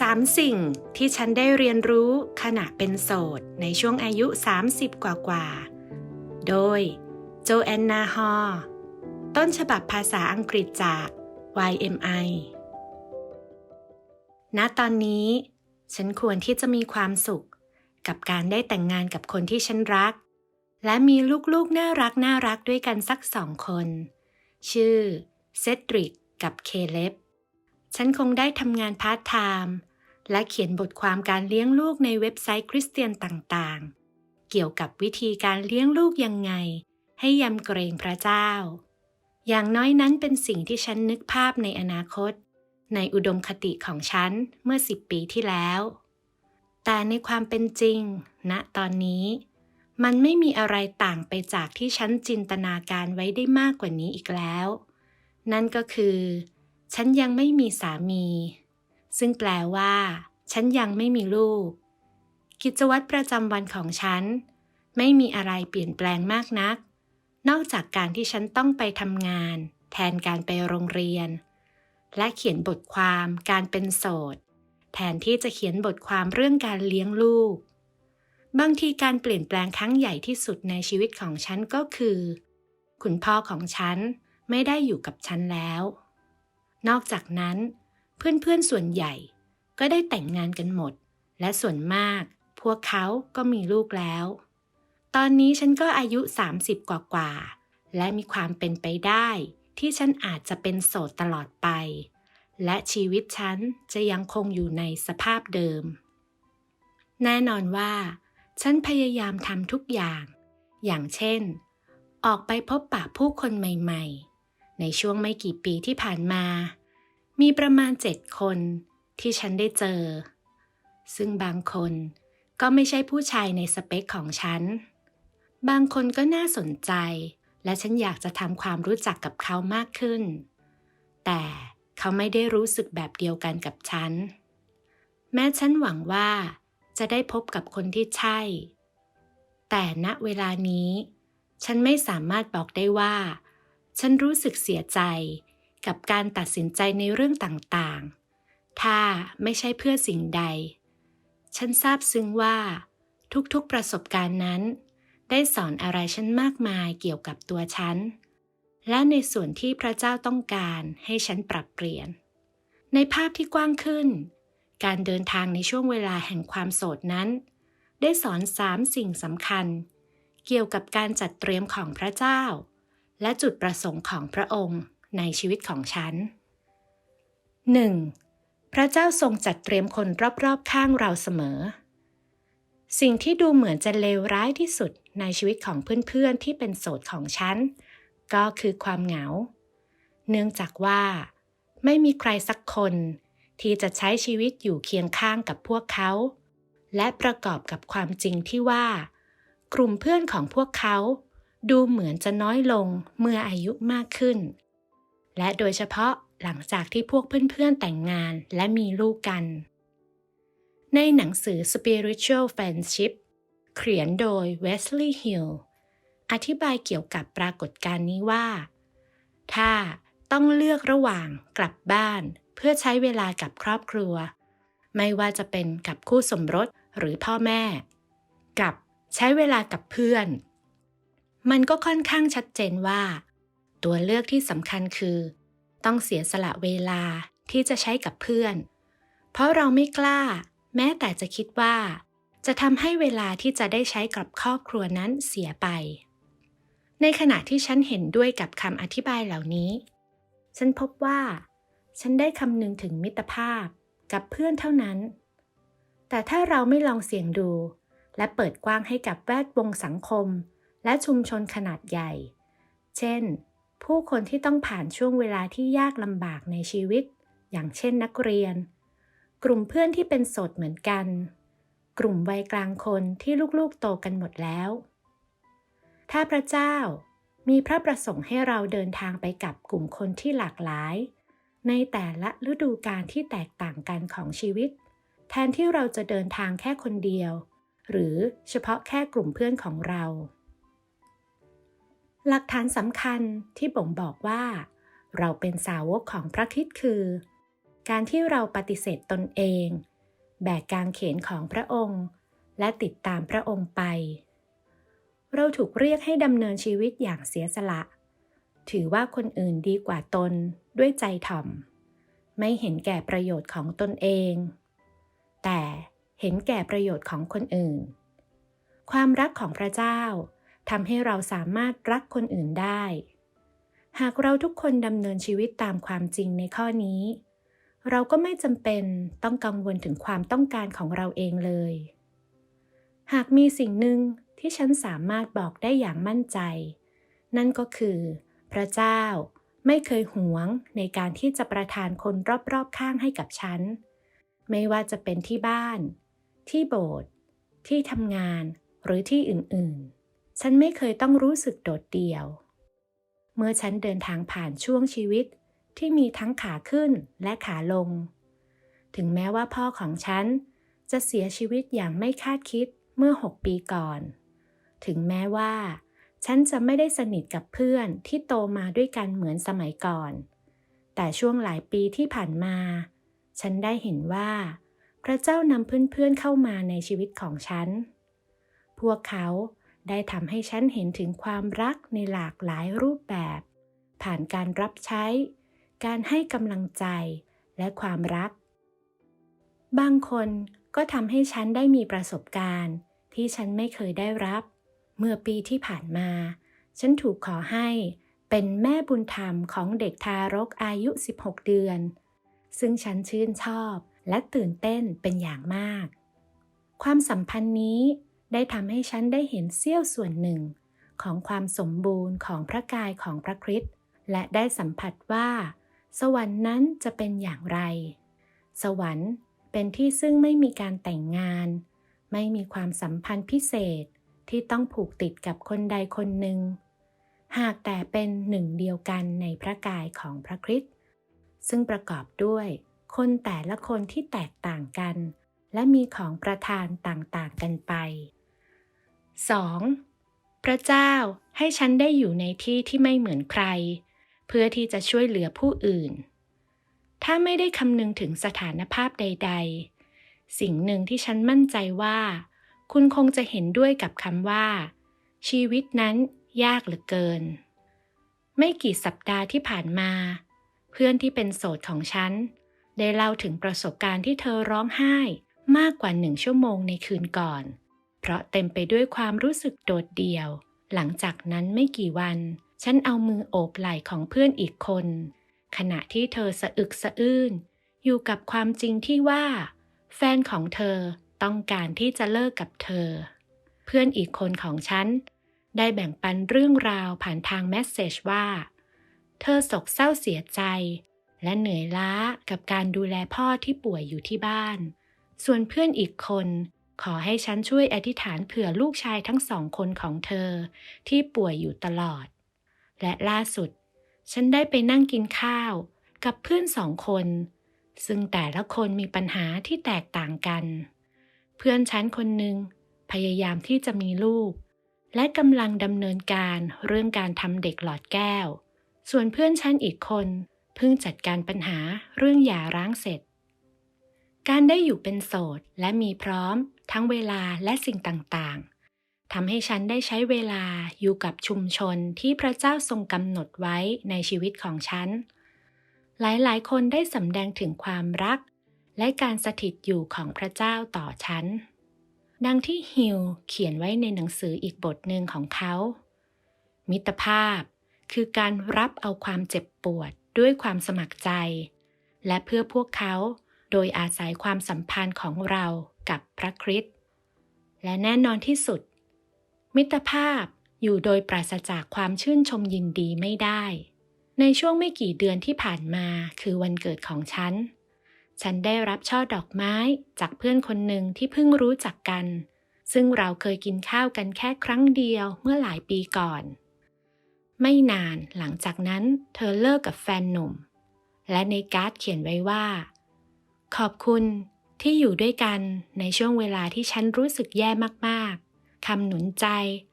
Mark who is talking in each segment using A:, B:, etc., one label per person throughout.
A: 3 สิ่งที่ฉันได้เรียนรู้ขณะเป็นโสดในช่วงอายุ 30 กว่ากว่าๆโดยโจแอนนาฮอร์ต้นฉบับภาษาอังกฤษจาก YMI ณตอนนี้ ฉันควรที่จะมีความสุข กับการได้แต่งงานกับคนที่ฉันรัก และมีลูกๆน่ารักน่ารักด้วยกันสักสองคน ชื่อเซดริกกับเคเล็บ ฉันคงได้ทำงานพาร์ทไทม์และเขียนบทความการเลี้ยงลูกในเว็บไซต์คริสเตียนต่างๆ เกี่ยวกับวิธีการเลี้ยงลูกยังไง ให้ยำเกรงพระเจ้า อย่างน้อยนั้นเป็นสิ่งที่ฉันนึกภาพในอนาคต ในอุดมคติของฉันเมื่อสิบปีที่แล้ว แต่ในความเป็นจริงณตอนนี้ มันไม่มีอะไรต่างไปจากที่ฉันจินตนาการไว้ได้มากกว่านี้อีกแล้ว นั่นก็คือ ฉันยังไม่มีสามี ซึ่งแปลว่า ฉันยังไม่มีลูก กิจวัตรประจำวันของฉัน ไม่มีอะไรเปลี่ยนแปลงมากนัก นอกจากการที่ฉันต้องไปทำงาน แทนการไปโรงเรียน และเขียนบทความการเป็นโสด แทนที่จะเขียนบทความเรื่องการเลี้ยงลูก บางทีการเปลี่ยนแปลงครั้งใหญ่ที่สุดในชีวิตของฉันก็คือ คุณพ่อของฉันไม่ได้อยู่กับฉันแล้ว นอกจากนั้น เพื่อนๆส่วนใหญ่ก็ได้แต่งงานกันหมด และส่วนมาก พวกเขาก็มีลูกแล้ว ตอนนี้ฉันก็อายุ 30 กว่าๆและมีความเป็นไปได้ ที่ฉันอาจจะเป็นโสดตลอดไป และชีวิตฉันจะยังคงอยู่ในสภาพเดิม แน่นอนว่า ฉันพยายามทำทุกอย่าง อย่างเช่น ออกไปพบปะผู้คนใหม่ ๆ ในช่วงไม่กี่ปีที่ผ่านมา มีประมาณเจ็ดคนที่ฉันได้เจอ ซึ่งบางคนก็ไม่ใช่ผู้ชายในสเปคของฉัน บางคนก็น่าสนใจ และฉันอยากจะทำความรู้จักกับเขามากขึ้น แต่เขาไม่ได้รู้สึกแบบเดียวกันกับฉัน แม้ฉันหวังว่าจะได้พบกับคนที่ใช่ แต่ณเวลานี้ ฉันไม่สามารถบอกได้ว่า ฉันรู้สึกเสียใจกับการตัดสินใจในเรื่องต่างๆ ถ้าไม่ใช่เพื่อสิ่งใด ฉันซาบซึ้งว่า ทุกๆประสบการณ์นั้น ได้สอนอะไรฉันมากมายเกี่ยวกับตัวฉัน และในส่วนที่พระเจ้าต้องการให้ฉันปรับเปลี่ยน ในภาพที่กว้างขึ้น การเดินทางในช่วงเวลาแห่งความโสดนั้น ได้สอนสามสิ่งสำคัญ เกี่ยวกับการจัดเตรียมของพระเจ้า และจุดประสงค์ของพระองค์ในชีวิตของฉัน 1. พระเจ้าทรงจัดเตรียมคนรอบๆข้างเราเสมอ สิ่งที่ดูเหมือนจะเลวร้ายที่สุดในชีวิตของเพื่อนๆที่เป็นโสดของฉัน ก็คือความเหงา เนื่องจากว่า ไม่มีใครสักคนที่จะใช้ชีวิตอยู่เคียงข้างกับพวกเขา และประกอบกับความจริงที่ว่า กลุ่มเพื่อนของพวกเขา ดูเหมือนจะน้อยลงเมื่ออายุมากขึ้น และโดยเฉพาะหลังจากที่พวกเพื่อนๆแต่งงานและมีลูกกัน ในหนังสือ Spiritual Friendship เขียนโดย Wesley Hill อธิบายเกี่ยวกับปรากฏการณ์นี้ว่า ถ้าต้องเลือกระหว่างกลับบ้าน เพื่อใช้เวลากับครอบครัว ไม่ว่าจะเป็นกับคู่สมรสหรือพ่อแม่ กับใช้เวลากับเพื่อน มันก็ค่อนข้างชัดเจนว่า ตัวเลือกที่สำคัญคือ ต้องเสียสละเวลาที่จะใช้กับเพื่อน เพราะเราไม่กล้า แม้แต่จะคิดว่า จะทำให้เวลาที่จะได้ใช้กับครอบครัวนั้นเสียไป ในขณะที่ฉันเห็นด้วยกับคำอธิบายเหล่านี้ ฉันพบว่า ฉันได้คำนึงถึงมิตรภาพกับเพื่อนเท่านั้น แต่ถ้าเราไม่ลองเสี่ยงดู และเปิดกว้างให้กับแวดวงสังคม และชุมชนขนาดใหญ่ เช่น ผู้คนที่ต้องผ่านช่วงเวลาที่ยากลำบากในชีวิต อย่างเช่นนักเรียน กลุ่มเพื่อนที่เป็นโสดเหมือนกัน กลุ่มวัยกลางคนที่ลูกๆโตกันหมดแล้ว ถ้าพระเจ้ามีพระประสงค์ให้เราเดินทางไปกับกลุ่มคนที่หลากหลาย ในแต่ละฤดูกาลที่แตกต่างกันของชีวิต แทนที่เราจะเดินทางแค่คนเดียว หรือเฉพาะแค่กลุ่มเพื่อนของเรา หลักฐานสำคัญที่บ่งบอกว่า เราเป็นสาวกของพระคริสต์คือ การที่เราปฏิเสธตนเอง แบกกางเขนของพระองค์ และติดตามพระองค์ไป เราถูกเรียกให้ดำเนินชีวิตอย่างเสียสละ ถือว่าคนอื่นดีกว่าตนด้วยใจถ่อม ไม่เห็นแก่ประโยชน์ของตนเอง แต่เห็นแก่ประโยชน์ของคนอื่น ความรักของพระเจ้า ทำให้เราสามารถรักคนอื่นได้ หากเราทุกคนดำเนินชีวิตตามความจริงในข้อนี้ เราก็ไม่จำเป็นต้องกังวลถึงความต้องการของเราเองเลย หากมีสิ่งหนึ่งที่ฉันสามารถบอกได้อย่างมั่นใจ นั่นก็คือ พระเจ้าไม่เคยหวงในการที่จะประทานคนรอบๆข้างให้กับฉัน ไม่ว่าจะเป็นที่บ้าน ที่โบสถ์ที่ทำงานหรือที่อื่นๆ ฉันไม่เคยต้องรู้สึกโดดเดี่ยว เมื่อฉันเดินทางผ่านช่วงชีวิตที่มีทั้งขาขึ้นและขาลง ถึงแม้ว่าพ่อของฉันจะเสียชีวิตอย่างไม่คาดคิดเมื่อ 6 ปีก่อน ถึงแม้ว่า ฉันจะไม่ได้สนิทกับเพื่อนที่โตมาด้วยกันเหมือนสมัยก่อน แต่ช่วงหลายปีที่ผ่านมา ฉันได้เห็นว่า พระเจ้านำเพื่อนๆเข้ามาในชีวิตของฉัน พวกเขา ได้ทำให้ฉันเห็นถึงความรักในหลากหลายรูปแบบ ผ่านการรับใช้ การให้กำลังใจ และความรัก บางคนก็ทำให้ฉันได้มีประสบการณ์ ที่ฉันไม่เคยได้รับ เมื่อปีที่ผ่านมา ฉันถูกขอให้เป็นแม่บุญธรรมของเด็กทารกอายุ 16 เดือน ซึ่งฉันชื่นชอบและตื่นเต้นเป็นอย่างมาก ความสัมพันธ์นี้ ได้ทำให้ฉันได้เห็นเสี้ยวส่วนหนึ่ง ของความสมบูรณ์ของพระกายของพระคริสต์และได้สัมผัสว่า สวรรค์นั้นจะเป็นอย่างไร สวรรค์เป็นที่ซึ่งไม่มีการแต่งงาน ไม่มีความสัมพันธ์พิเศษที่ต้องผูกติดกับคนใดคนหนึ่ง หากแต่เป็นหนึ่งเดียวกันในพระกายของพระคริสต์ซึ่งประกอบด้วยคนแต่ละคนที่แตกต่างกัน และมีของประทานต่างๆกันไป 2. พระเจ้าให้ฉันได้อยู่ในที่ที่ไม่เหมือนใคร เพื่อที่จะช่วยเหลือผู้อื่น ถ้าไม่ได้คำนึงถึงสถานภาพใด ๆ สิ่งหนึ่งที่ฉันมั่นใจว่า คุณคงจะเห็นด้วยกับคำว่า ชีวิตนั้นยากเหลือเกิน ไม่กี่สัปดาห์ที่ผ่านมา เพื่อนที่เป็นโสดของฉัน ได้เล่าถึงประสบการณ์ที่เธอร้องไห้มากกว่าหนึ่งชั่วโมงในคืนก่อนเพราะเต็มไปด้วยความรู้สึกโดดเดี่ยว หลังจากนั้นไม่กี่วัน ฉันเอามือโอบไหล่ของเพื่อนอีกคน ขณะที่เธอสะอึกสะอื้น อยู่กับความจริงที่ว่า แฟนของเธอต้องการที่จะเลิกกับเธอ เพื่อนอีกคนของฉัน ได้แบ่งปันเรื่องราวผ่านทางแมสเซจว่า เธอโศกเศร้าเสียใจ และเหนื่อยล้ากับการดูแลพ่อที่ป่วยอยู่ที่บ้าน ส่วนเพื่อนอีกคน ขอให้ฉันช่วยอธิษฐานเผื่อลูกชายทั้งสองคนของเธอ ที่ป่วยอยู่ตลอด และล่าสุด ฉันได้ไปนั่งกินข้าวกับเพื่อนสองคน ซึ่งแต่ละคนมีปัญหาที่แตกต่างกัน เพื่อนฉันคนหนึ่งพยายามที่จะมีลูก และกำลังดำเนินการเรื่องการทำเด็กหลอดแก้ว ส่วนเพื่อนฉันอีกคนเพิ่งจัดการปัญหาเรื่องหย่าร้างเสร็จ การได้อยู่เป็นโสดและมีพร้อม ทั้งเวลาและสิ่งต่างๆทำให้ฉันได้ใช้เวลาอยู่กับชุมชนที่พระเจ้าทรงกำหนดไว้ในชีวิตของฉัน หลายๆ คนได้สำแดงถึงความรัก และการสถิตอยู่ของพระเจ้าต่อฉัน ดังที่ฮิวเขียนไว้ในหนังสืออีกบทหนึ่งของเขา มิตรภาพคือการรับเอาความเจ็บปวดด้วยความสมัครใจ และเพื่อพวกเขาโดยอาศัยความสัมพันธ์ของเรา กับพระคริสต์และแน่นอนที่สุด มิตรภาพอยู่โดยปราศจากความชื่นชมยินดีไม่ได้ ในช่วงไม่กี่เดือนที่ผ่านมาคือวันเกิดของฉัน ฉันได้รับช่อดอกไม้จากเพื่อนคนหนึ่งที่เพิ่งรู้จักกัน ซึ่งเราเคยกินข้าวกันแค่ครั้งเดียวเมื่อหลายปีก่อน ไม่นานหลังจากนั้นเธอเลิกกับแฟนหนุ่ม และในการ์ดเขียนไว้ว่า ขอบคุณ ที่อยู่ด้วยกันในช่วงเวลาที่ฉันรู้สึกแย่มากๆคำหนุนใจ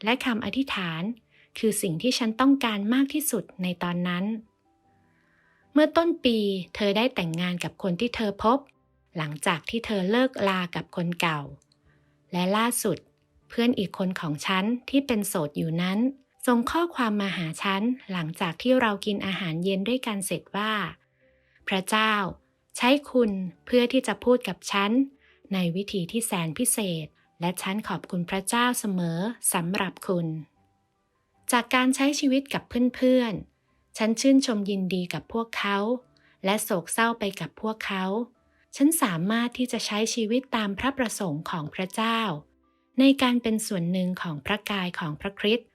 A: และคำอธิษฐาน คือสิ่งที่ฉันต้องการมากที่สุดในตอนนั้น เมื่อต้นปีเธอได้แต่งงานกับคนที่เธอพบ หลังจากที่เธอเลิกลากับคนเก่า และล่าสุด เพื่อนอีกคนของฉันที่เป็นโสดอยู่นั้นส่งข้อความมาหาฉันหลังจากที่เรากินอาหารเย็นด้วยกันเสร็จว่า พระเจ้า ใช้คุณเพื่อที่จะพูดกับฉัน ในวิธีที่แสนพิเศษ และฉันขอบคุณพระเจ้าเสมอสำหรับคุณ จากการใช้ชีวิตกับเพื่อนๆ ฉันชื่นชมยินดีกับพวกเขา และโศกเศร้าไปกับพวกเขา ฉันสามารถที่จะใช้ชีวิตตามพระประสงค์ของพระเจ้า ในการเป็นส่วนหนึ่งของพระกายของพระคริสต์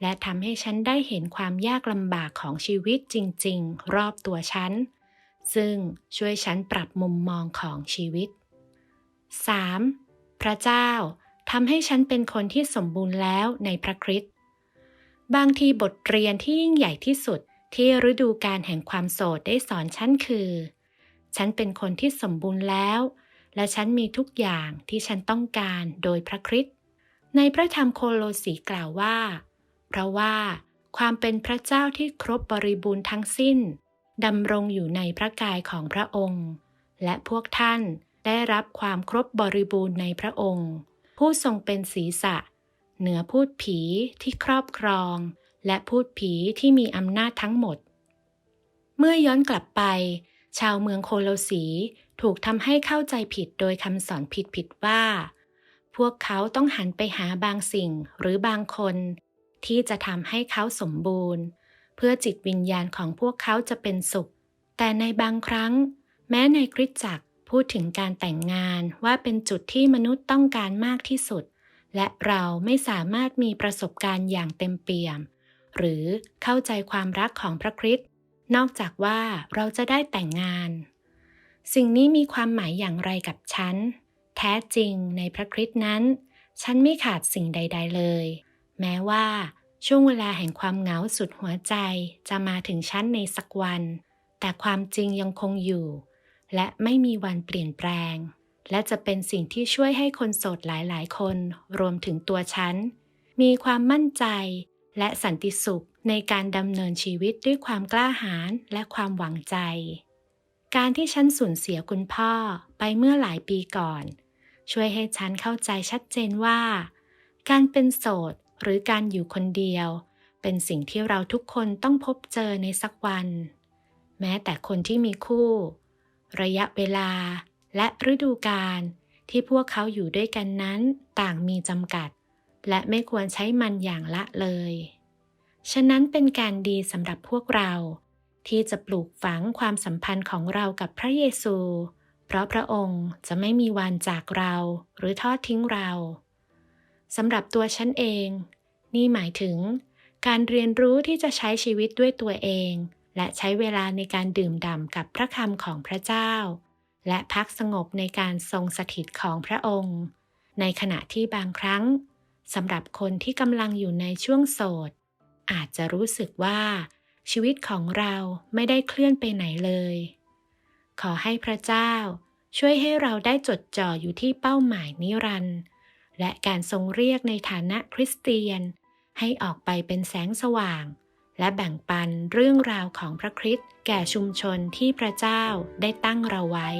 A: และทำให้ฉันได้เห็นความยากลำบากของชีวิตจริง ๆ รอบตัวฉัน ซึ่งช่วยฉันปรับมุมมองของชีวิต 3. พระเจ้าทำให้ฉันเป็นคนที่สมบูรณ์แล้วในพระคริสต์บางทีบทเรียนที่ยิ่งใหญ่ที่สุดที่ฤดูการแห่งความโสดได้สอนฉันคือ ฉันเป็นคนที่สมบูรณ์แล้ว และฉันมีทุกอย่างที่ฉันต้องการโดยพระคริสต์ในพระธรรมโคโลสีกล่าวว่า เพราะว่าความเป็นพระเจ้าที่ครบบริบูรณ์ทั้งสิ้น ดำรงอยู่ในพระกายของพระองค์ และพวกท่านได้รับความครบบริบูรณ์ในพระองค์ ผู้ทรงเป็นศีรษะ เหนือพูดผีที่ครอบครอง และพูดผีที่มีอำนาจทั้งหมด เมื่อย้อนกลับไป ชาวเมืองโคโลสีถูกทำให้เข้าใจผิดโดยคำสอนผิดๆว่า พวกเขาต้องหันไปหาบางสิ่งหรือบางคน ที่จะทำให้เขาสมบูรณ์ เพื่อจิตวิญญาณของพวกเขาจะเป็นสุข แต่ในบางครั้ง แม้ในคริสตจักรพูดถึงการแต่งงานว่าเป็นจุดที่มนุษย์ต้องการมากที่สุด และเราไม่สามารถมีประสบการณ์อย่างเต็มเปี่ยม หรือเข้าใจความรักของพระคริสต์นอกจากว่าเราจะได้แต่งงาน สิ่งนี้มีความหมายอย่างไรกับฉัน แท้จริงในพระคริสต์นั้น ฉันไม่ขาดสิ่งใด ๆเลย แม้ว่า ช่วงเวลาแห่งความเหงาสุดหัวใจจะมาถึงฉันในสักวัน แต่ความจริงยังคงอยู่ และไม่มีวันเปลี่ยนแปลง และจะเป็นสิ่งที่ช่วยให้คนโสดหลายๆ คน รวมถึงตัวฉัน มีความมั่นใจ และสันติสุขในการดำเนินชีวิตด้วยความกล้าหาญและความหวังใจ การที่ฉันสูญเสียคุณพ่อไปเมื่อหลายปีก่อน ช่วยให้ฉันเข้าใจชัดเจนว่า การเป็นโสด หรือการอยู่คนเดียว เป็นสิ่งที่เราทุกคนต้องพบเจอในสักวัน แม้แต่คนที่มีคู่ ระยะเวลาและฤดูกาลที่พวกเขาอยู่ด้วยกันนั้นต่างมีจำกัด และไม่ควรใช้มันอย่างละเลย ฉะนั้นเป็นการดีสำหรับพวกเรา ที่จะปลูกฝังความสัมพันธ์ของเรากับพระเยซู เพราะพระองค์จะไม่มีวันจากเราหรือทอดทิ้งเรา สำหรับตัวฉันเอง นี่หมายถึง การเรียนรู้ที่จะใช้ชีวิตด้วยตัวเอง และใช้เวลาในการดื่มด่ำกับพระคำของพระเจ้า และพักสงบในการทรงสถิตของพระองค์ ในขณะที่บางครั้งสำหรับคนที่กำลังอยู่ในช่วงโสด อาจจะรู้สึกว่า ชีวิตของเราไม่ได้เคลื่อนไปไหนเลย ขอให้พระเจ้า ช่วยให้เราได้จดจ่ออยู่ที่เป้าหมายนิรันดร์ และการทรงเรียกในฐานะคริสเตียน ให้ออกไปเป็นแสงสว่าง และแบ่งปันเรื่องราวของพระคริสต์แก่ชุมชนที่พระเจ้าได้ตั้งเราไว้